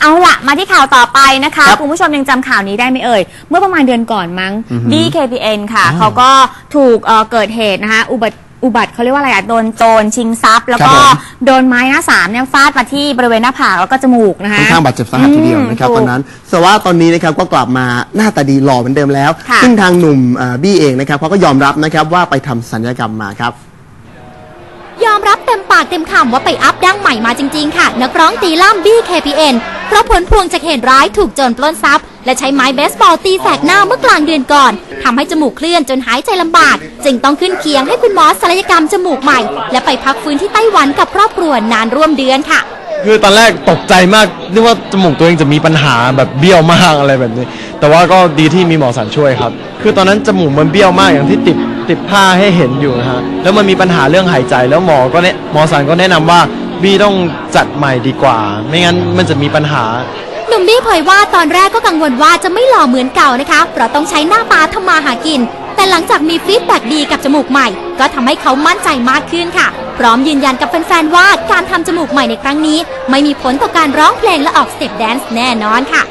เอาละมาที่ข่าวต่อไปนะคะครับคุณผู้ชมยังจำข่าวนี้ได้ไหมเอ่ย เมื่อประมาณเดือนก่อนมั้ง อือฮึ DKPN ค่ะอ่าเขาก็ถูกเอ่อเกิดเหตุนะคะอุบัติอุบัติเขาเรียกว่าอะไรอะโดนโจรชิงทรัพย์ แล้วก็ครับผม โดนไม้หน้าสามเนี่ยฟาดมาที่บริเวณหน้าผากแล้วก็จมูกนะคะ ค่อนข้างบาดเจ็บสาหัสทีเดียวนะครับมตอนนั้นแต่ว่าตอนนี้นะครับก็กลับมาหน้าตาดีหล่อเหมือนเดิมแล้ว ค่ะ ซึ่งทางหนุ่มเอ่อบี้เองนะครับเขาก็ยอมรับนะครับว่าไปทำสัญญกรรมมาครับ ยอมรับเต็มปากเต็มคำว่าไปอัพดั้งใหม่มาจริง ๆ ค่ะ นักร้องตีล่ำบี้ KPN เพราะผลพวงจากเหตุร้ายถูกโจรปล้นทรัพย์ และใช้ไม้เบสบอลตีแสกหน้าเมื่อกลางเดือนก่อนทำให้จมูกเคลื่อนจนหายใจลำบาก จึงต้องขึ้นเคียงให้คุณหมอศัลยกรรมจมูกใหม่ และไปพักฟื้นที่ไต้หวันกับครอบครัวนานร่วมเดือนค่ะ คือตอนแรกตกใจมากนึกว่าจมูกตัวเองจะมีปัญหาแบบเบี้ยวมากอะไรแบบนี้ แต่ว่าก็ดีที่มีหมอสันช่วยครับ คือตอนนั้นจมูกมันเบี้ยวมากอย่างที่ติดติดผ้าให้เห็นอยู่นะฮะแล้วมันมีปัญหาเรื่องหายใจแล้วหมอก็เนี่ยหมอสันก็แนะนำว่า บี้ต้องจัดใหม่ดีกว่า ไม่งั้นมันจะมีปัญหา หนุ่มบี้เผยว่าตอนแรกก็กังวลว่าจะไม่หล่อเหมือนเก่านะคะ เพราะต้องใช้หน้าตาทำมาหากิน แต่หลังจากมีฟีดแบ็กดีกับจมูกใหม่ ก็ทำให้เขามั่นใจมากขึ้นค่ะ พร้อมยืนยันกับแฟนๆว่าการทำจมูกใหม่ในครั้งนี้ ไม่มีผลต่อการร้องเพลงและออกสเต็ปแดนซ์แน่นอนค่ะ